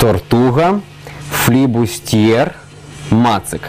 тортуга, флібустьєр, мацик.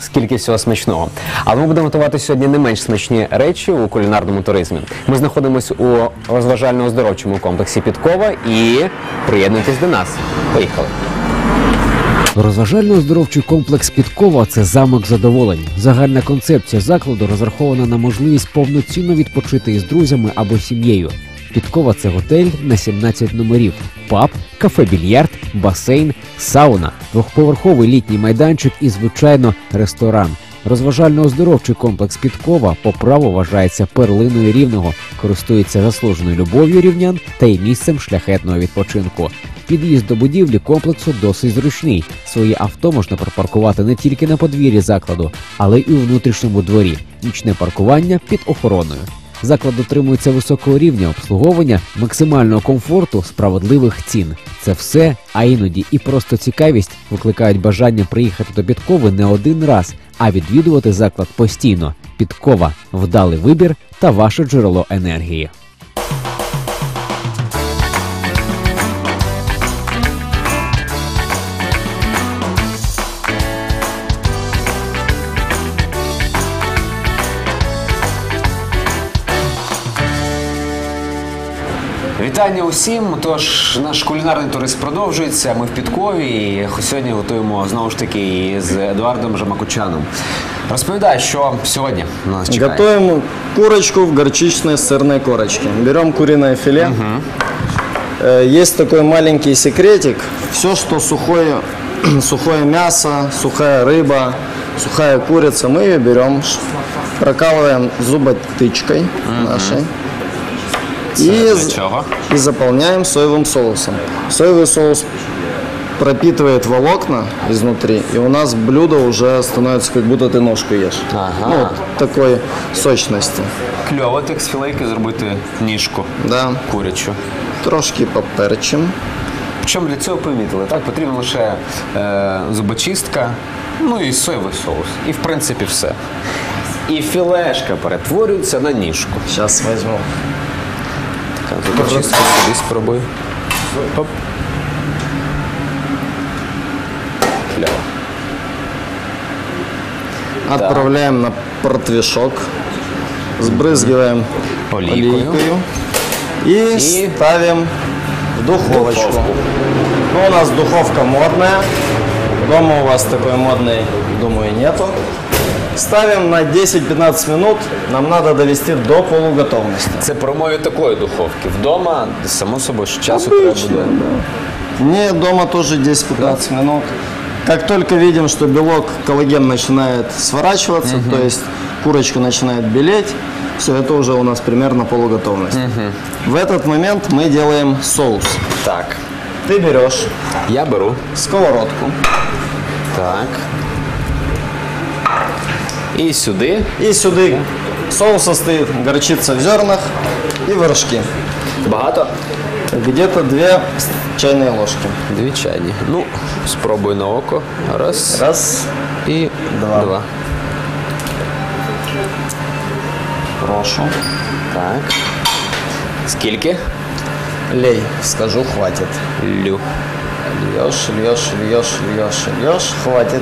Скільки всього смачного. Але ми будемо готувати сьогодні не менш смачні речі у кулінарному туризмі. Ми знаходимося у розважально-оздоровчому комплексі Підкова і приєднуйтесь до нас. Поїхали. Розважально-оздоровчий комплекс Підкова це замок задоволень. Загальна концепція закладу розрахована на можливість повноцінно відпочити із друзями або сім'єю. Підкова це готель на 17 номерів, паб, кафе-більярд, басейн, сауна, двохповерховий літній майданчик і, звичайно, ресторан. Розважально-оздоровчий комплекс Підкова по праву вважається перлиною рівного, користується заслуженою любов'ю рівнян та й місцем шляхетного відпочинку. Під'їзд до будівлі комплексу досить зручний. Свої авто можна припаркувати не тільки на подвір'ї закладу, але й у внутрішньому дворі. Нічне паркування під охороною. Заклад дотримується високого рівня обслуговування, максимального комфорту, справедливих цін. Це все, а іноді і просто цікавість викликають бажання приїхати до Підкови не один раз, а відвідувати заклад постійно. Підкова вдалий вибір та ваше джерело енергії. Вітання усім. Тож наш кулінарний турист продовжується. Ми в Підкові і сьогодні готуємо знову ж таки з Едуардом Жамакучаном. Розповідай, що сьогодні на нас чекає. Готовим курочку в горчичной сырной корочке. Берем куриное филе. Э, Есть такой маленький секретик. Все, что сухое, сухое мясо, сухая рыба, сухая курица, мы ее берем, ш- прокалываем зуботычкой нашей. И, для з- чего? и заполняем соевым соусом. Соевый соус пропитывает волокна изнутри, и у нас блюдо уже становится, как будто ты ножку ешь. Ага. Ну, вот такой сочности. Кльово так з філейки зробити ніжку Да. курячу. Трошки поперчим. Причому для цього помітили, так потрібна лише е, зубочистка, ну і соєвий соус. І в принципі все. І філешка перетворюється на ніжку. Сейчас возьму. Така зубочистка, сюди спробуй. Оп. Кльово. Отправляем на портвишок. Сбрызгиваем Олейкою. олейкою. И, И ставим в духовочку. духовку. Ну, у нас духовка модная. Дома у вас такой модной, думаю, нету. Ставим на 10-15 минут. Нам надо довести до полуготовности. Це про мою такої духовки. Вдома, само собою, що часу треба Обычно, буде. да. Не, дома тоже 10-15 минут. Как только видим, что белок, коллаген начинает сворачиваться, то есть курочка начинает белеть, все, это уже у нас примерно полуготовность. В этот момент мы делаем соус. Так. Ты берешь Я беру. сковородку Так. І сюди. и сюда соус состоит горчица в зернах и вершки. Багато? Где-то две чайные ложки. Дві чайні. Ну, спробуй на око. Раз. Раз, І Два. два. прошу. Так. Скільки? Лей, скажу, хватит. Лю. Льешь, льешь, льешь, льешь, льешь, хватит.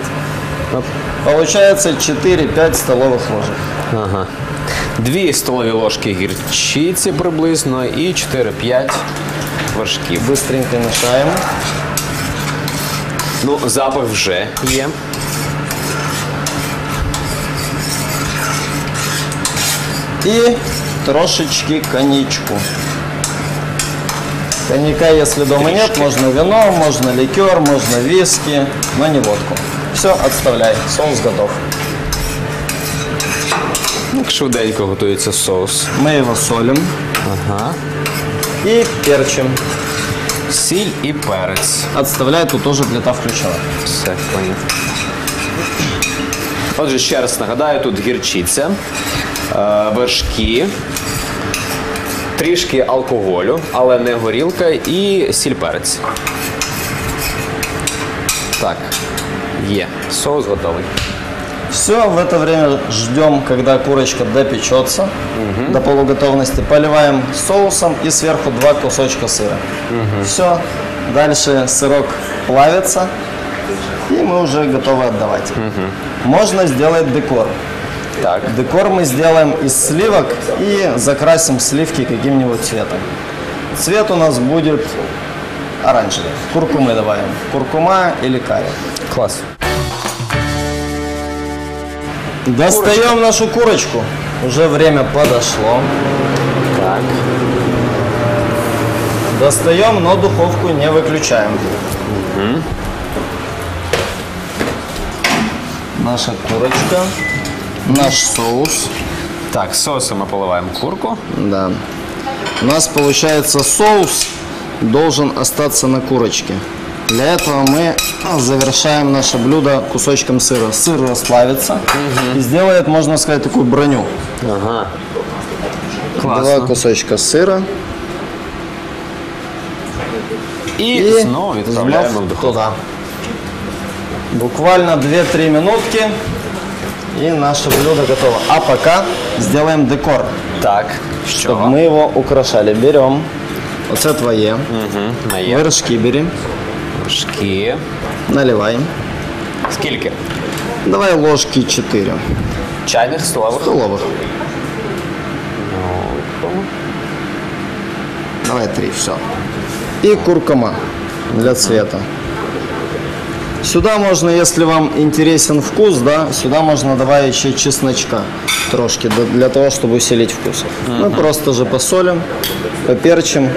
Вот. Получается 4-5 столовых ложек. Ага. Дві столові ложки гірчиці приблизно і 4-5 вершків. Быстренько мешаем. Ну, запах вже є. И трошечки коньячку. Коньяка, если дома нет, можно вино, можно ликер, можно виски, но не водку. Все, отставляй. Соус готов. Як швиденько готується соус. Мы его солим Ага. и перчим. Сіль і перець. Отставляй, тут тоже плита включена. Все, поняв. Отже, ще раз нагадаю, тут гірчиця, е, вершки, трішки алкоголю, але не горілка і сіль перець. Так, є. Соус готовий. Все, в это время ждем, когда курочка допечется до полуготовности. Поливаем соусом и сверху два кусочка сыра. Все, Дальше сырок плавится, и мы уже готовы отдавать. Можно сделать декор. Так. Декор мы сделаем из сливок и закрасим сливки каким-нибудь цветом. Цвет у нас будет оранжевый. Куркумы добавим. Куркума или карри. Клас. Достаем нашу курочку. Уже время подошло. Так. Достаем, но духовку не выключаем. Наша курочка, наш соус. Так, соусом мы поливаем курку. Да. У нас получается соус должен остаться на курочке. Для этого мы а, завершаем наше блюдо кусочком сыра. Сыр расплавится и сделает, можно сказать, такую броню. Ага. Два Класно. кусочка сыра. І, знову відправляємо в знов духовку. туда. Буквально 2-3 минутки и наше блюдо готово. А пока сделаем декор, Так. чтобы Що? мы его украшали. Берем, вот это твое, Угу. Наєм. вершки бери, Вершки. наливай. Скільки? Давай ложки 4 Чайних столових. столовых. Давай три, все. И куркума для цвета. Сюда можно, если вам интересен вкус, да, сюда можно добавить еще чесночка трошки для- того, чтобы усилить вкус. Мы просто же посолим, поперчим,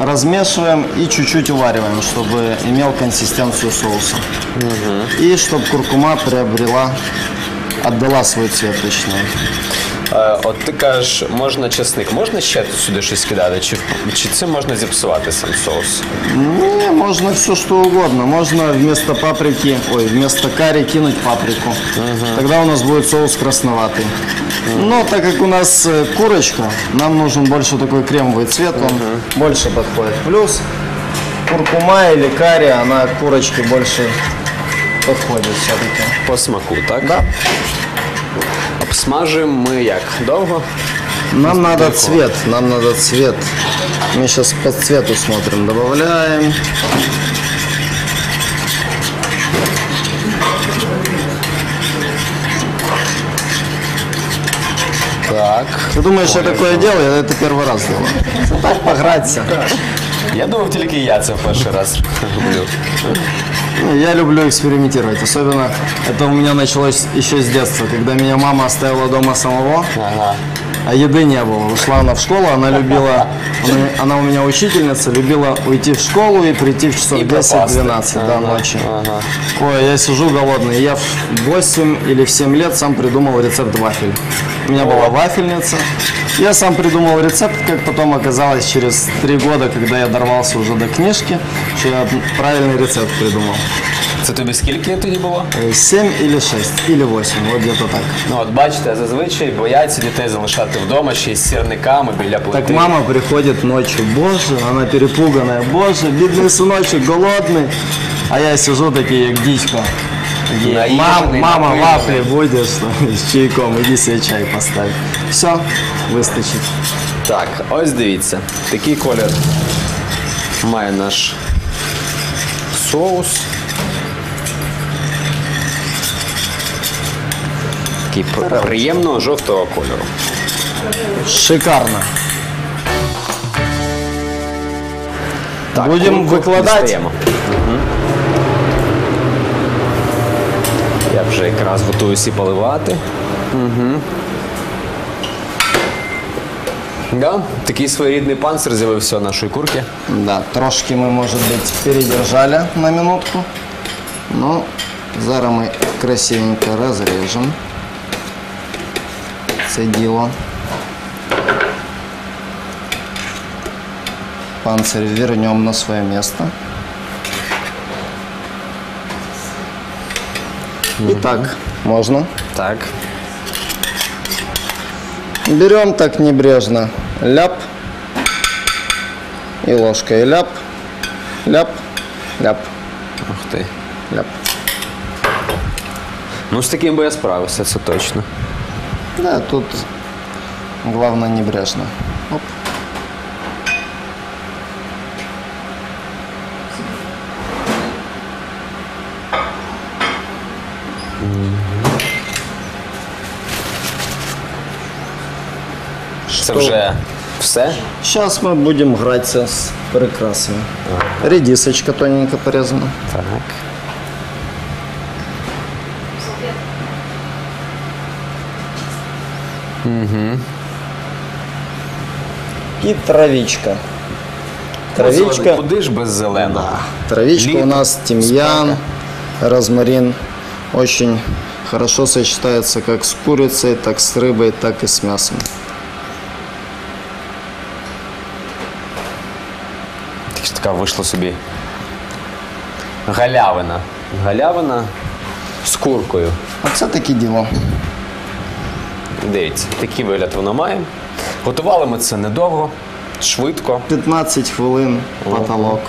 размешиваем и чуть-чуть увариваем, чтобы имел консистенцию соуса. И чтобы куркума приобрела, отдала свой цвет точнее. От ти кажеш, можна чесник, можна ще сюди щось кидати? Чи, чи цим можна зіпсувати сам соус? Не, можно все что угодно. Можно вместо паприки, ой, вместо карри кинуть паприку. Тогда у нас будет соус красноватый. Но так как у нас курочка, нам нужен больше такой кремовый цвет, он больше подходит. Плюс куркума или карри, она курочке больше подходит все-таки. По смаку, так? Да. Обсмажуємо ми як? Довго? Нам надо цвет, нам надо цвет. Мы сейчас по цвету смотрим, добавляем. Так. Ты думаешь, я такое делаю? Я это первый раз делаю. Так пограться. Я думав, тільки я це в перший раз роблю. Я люблю экспериментировать. Особенно это у меня началось еще с детства, когда меня мама оставила дома самого, Ага. А еды не было. Ушла она в школу, она любила, она, у меня учительница, любила уйти в школу и прийти в часов И 10-12 пропасть. да, Ага, ночи. Ой, я сижу голодный. Я в 8 или в 7 лет сам придумал рецепт вафель. У меня была вафельница. Я сам придумал рецепт, как потом оказалось через 3 года, когда я дорвался уже до книжки, что я правильный рецепт придумал. Це тобі скільки тоді було? Э, 7 или 6, или 8, вот где-то так. Ну от бачите, зазвичай бояться дітей залишати вдома ще й з сірниками біля плити. Так мама приходит ночью, боже, она перепуганная, боже, бедный сыночек, голодный. А я сижу такие, как дичка. Такие, Наїжений, Мам, мама, напыленный. вафли будешь с чайком, иди себе чай поставь. Все, выстачит. Так, ось дивіться, такий колір має наш соус. Такий пр- приємного жовтого кольору. Шикарно. Так, Будем курку викладати? дістаємо. Мгм. Я вже якраз готуюся і поливати. Угу. Да, такий своєрідний панцир з'явився у нашої курки. Да, трошки мы, может быть, передержали на минутку. Но зараз мы красивенько разрежем Це діло. Панцирь вернем на свое место. И так можно. Так. Берем так небрежно ляп и ложкой ляп, ляп, ляп, Ух ти. ляп. Ну, з таким би я справився, це точно. Да, тут главное не бряшно. Оп. Це вже все? Сейчас мы будем играть с прикрасами. Редисочка тоненько порізана. Так. И травичка. Травичка. Травичка. Куди ж без зеленого? Травичка Лип, у нас тимьян, розмарин. Очень хорошо сочетается как с курицей, так с рыбой, так и с мясом. Так що така вийшла собі галявина. Галявина з куркою. Оце таке діло. Дивіться, такий вигляд вона має. Готували ми це недовго, швидко. 15 хвилин потолок.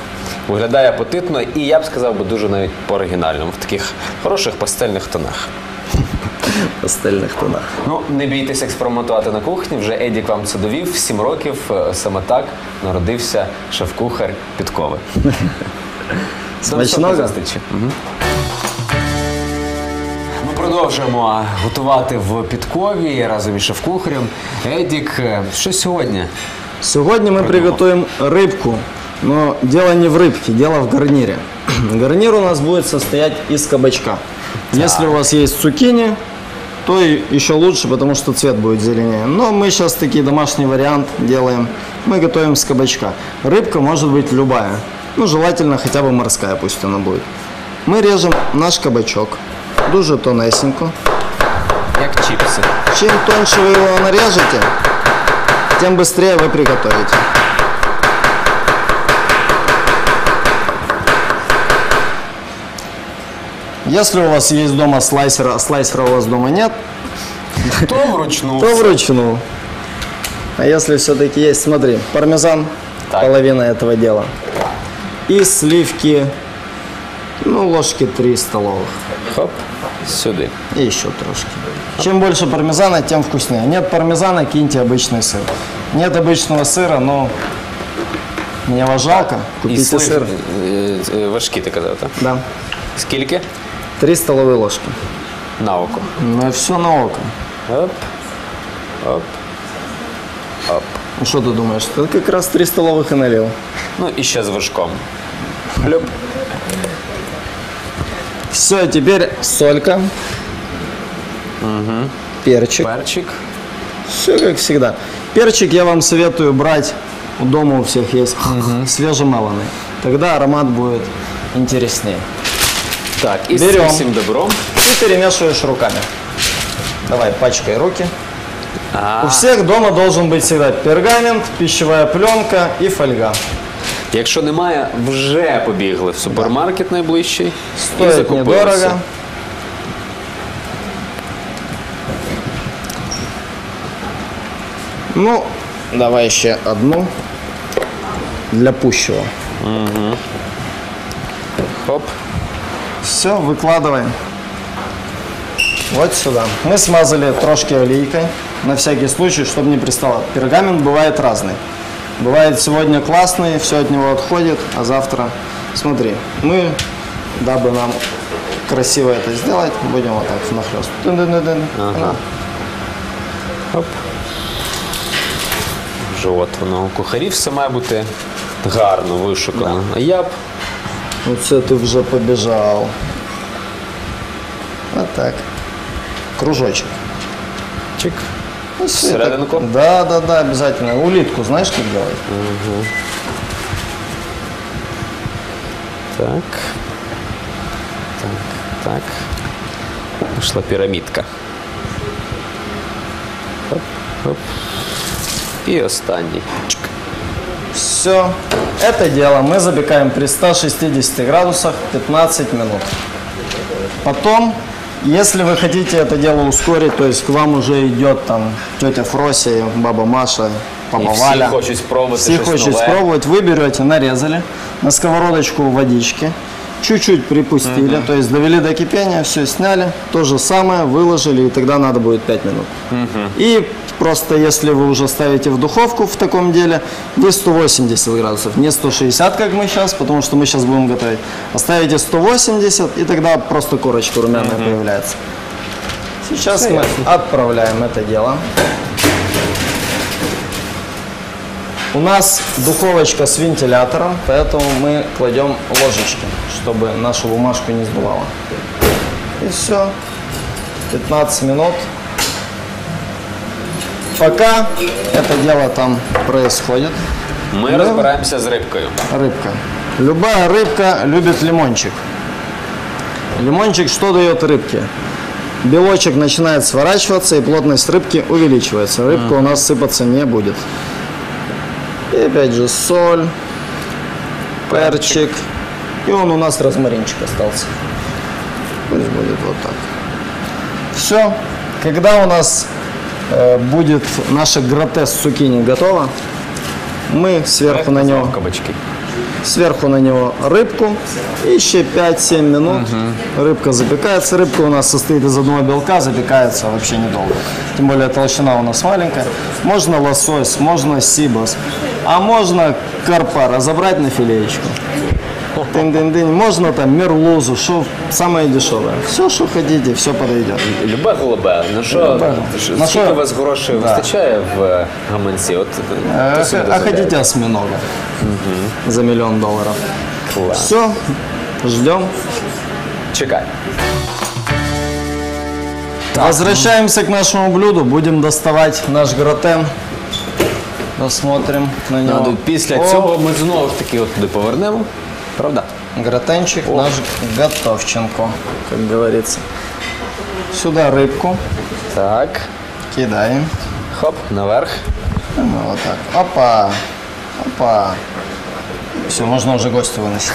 Виглядає апетитно і я б сказав би дуже навіть по-оригінальному, в таких хороших пастельних тонах. Пастельних тонах. Ну, не бійтеся експериментувати на кухні. Вже Едік вам це довів. Сім років е, саме так народився шеф-кухар Підкови. До Смачного? зустрічі. Мгм. Ми продовжуємо готувати в Підкові разом із шеф-кухарем. Едік, е, що сьогодні? Сегодня мы приготовим рыбку, но дело не в рыбке, дело в гарнире. Гарнир у нас будет состоять из кабачка. Если у вас есть цукини, то и еще лучше, потому что цвет будет зеленее. Но мы сейчас такой домашний вариант делаем. Мы готовим с кабачка. Рыбка может быть любая. Ну, желательно хотя бы морская, пусть она будет. Мы режем наш кабачок. Дуже тонесенько. Як чіпси. Чем тоньше вы его нарежете, тем быстрее вы приготовите. Если у вас есть дома слайсер, а слайсера у вас дома нет, То вручну. то вручную. А если все-таки есть, смотри, пармезан, Так. половина этого дела. И сливки, ну, ложки 3 столовых. Хоп, сюди. И еще трошки. Чем больше пармезана, тем вкуснее. Нет пармезана, киньте обычный сыр. Нет обычного сыра, но мне вас жалко. І Купите слив сыр. е, е, важкі, ти казав, так? Да. Скільки? 3 столовые ложки. На око. Ну и все на око. Оп. Оп. Оп. Ну что ты думаешь? Ты как раз 3 столовых и налил. Ну і ще з вершком. Хлюп. Все, теперь солька. Перчик. Перчик. Все как всегда. Перчик я вам советую брать. У дома у всех есть свежемеланный. Тогда аромат будет интереснее. Так, з Берем. цим всім добром. И перемешиваешь руками. Давай, пачкай руки. А, У всех дома должен быть всегда пергамент, пищевая пленка и фольга. якщо немає, вже побігли в супермаркет найближчий. і Стоит закупилися. недорого. Ну, давай еще одну для пущего. Хоп. Все, выкладываем. Вот сюда. Мы смазали трошки олейкой, на всякий случай, чтобы не пристало. Пергамент бывает разный. Бывает сегодня классный, все от него отходит, а завтра, смотри, мы, дабы нам красиво это сделать, будем вот так внахлёст. Дын-дын-дын-дын. Ага. Хоп. Вже от воно. У кухарів все має бути гарно вишукано. А я б Вот все, ты уже побежал. Вот так. Кружочек. чик. Ну, всё, Всерединку? так- Да, да, да, обязательно. Улитку знаешь, как делать? Так. Так, так. Пішла пірамідка. Хоп, хоп. І останній. Чик. Все. Это дело мы запекаем при 160 градусах 15 минут. Потом, если вы хотите это дело ускорить, то есть к вам уже идет там тетя Фрося, баба Маша, папа І всі Валя. хочуть спробувати Все щось нове. спробовать. Вы берете, нарезали на сковородочку водички, чуть-чуть припустили, то есть довели до кипения, все сняли, то же самое выложили, и тогда надо будет 5 минут. И просто если вы уже ставите в духовку в таком деле, вы 180 градусов, не 160, как мы сейчас, потому что мы сейчас будем готовить. Оставите 180, и тогда просто корочка румяная появляется. Сейчас мы отправляем это дело. У нас духовочка с вентилятором, поэтому мы кладем ложечки, чтобы нашу бумажку не сдувало. И все. 15 минут. Пока это дело там происходит, Ми Ну. розбираємося з рибкою. рыбка. Любая рыбка любит лимончик. Лимончик что дает рыбке? Белочек начинает сворачиваться и плотность рыбки увеличивается. Рыбка у нас сыпаться не будет. И опять же соль, перчик. И он у нас розмаринчик остался. Пусть будет вот так. Все. Когда у нас э, будет наша гратес цукини готова, мы сверху на него Кабачки. Сверху на него рыбку. И еще 5-7 минут рыбка запекается. Рыбка у нас состоит из одного белка, запекается вообще недолго. Тем более толщина у нас маленькая. Можно лосось, можно сибас. А можно карпа разобрать на филеечку. Дынь-дынь-дынь. Можно там мерлузу, что самое дешевое. Все, что хотите, все подойдет. Любе голубе, на що, Любе. що- На скільки що? у вас грошей Да. вистачає в е, гаманці? От, А, хто собі а дозволяє? хотите осьминога за миллион долларов. Клас. Все, ждем. Чекай. Возвращаемся к нашему блюду. Будем доставать наш гратен. Посмотрим на него. Ну, Після О, цього ми знову ж таки от туди повернемо. Правда? Гратенчик наш готовченко, как говорится. Сюда рыбку Так. кидаем. Хоп, наверх. И мы вот так. Опа. Опа. Все, можно уже гостю выносить.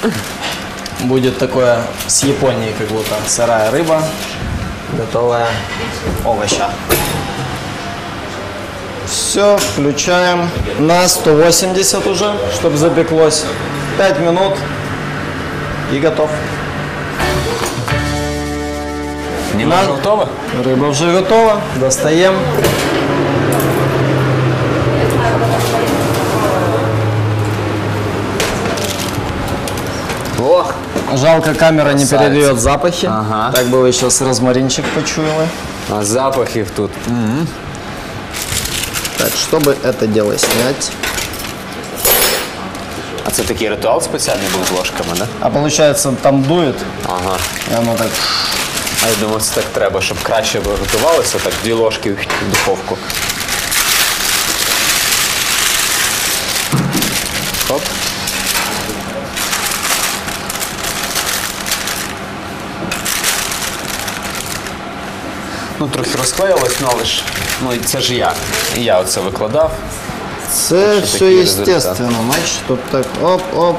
Будет такое с Японии, как будто сырая рыба, готовая овоща. Все, включаем на 180 уже, чтобы запеклось. 5 минут и готов. Німа На- готова? Рыба уже готова. Достаем. О, Жалко, камера не Красавица. передает запахи. Ага. Так бы вы сейчас розмаринчик почуяли. а запахів тут. Так, чтобы это дело снять. А це такий ритуал спеціальний був з ложками, да? А получается, там дует, Ага. и оно так... А я думав, це так треба, щоб краще готувалося, так дві ложки в духовку. Хоп. Ну, трохи розклеїлось, ну але ж. Ну, і це ж я. І я оце викладав. Це Вообще все такие естественно, знаешь, чтоб так оп-оп.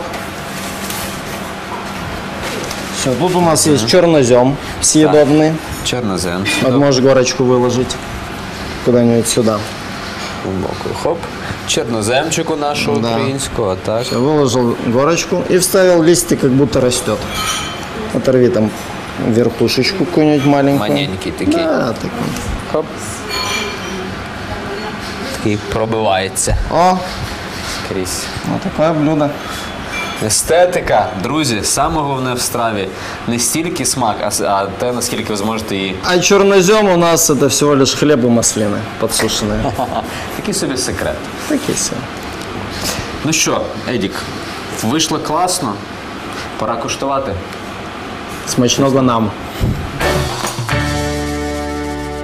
Все, тут у нас есть чернозем съедобный. Чорнозем. Вот можешь горочку выложить куда-нибудь сюда. Глибоко. Хоп. Чорноземчику нашого Да. українського, так. Выложил горочку и вставил листик, как будто растет. Оторви там верхушечку какую-нибудь маленькую. Маленький такий. Да, такой. Хоп. Такий пробивається О, крізь. вот такое блюдо. Естетика, друзі, саме головне в страві не стільки смак, а, с- а те, наскільки ви зможете її. А чернозем у нас это всего лишь хлеб и маслины подсушенные. Такий собі секрет. Такие все. Ну що, Едік, вийшло класно. Пора куштувати. Смачного нам.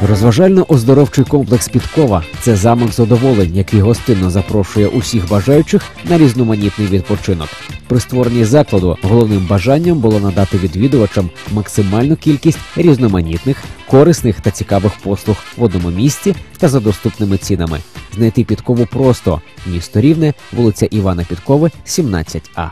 Розважально-оздоровчий комплекс Підкова це замок задоволень, який гостинно запрошує усіх бажаючих на різноманітний відпочинок. При створенні закладу головним бажанням було надати відвідувачам максимальну кількість різноманітних, корисних та цікавих послуг в одному місці та за доступними цінами. Знайти підкову просто місто Рівне, вулиця Івана Підкови, 17А.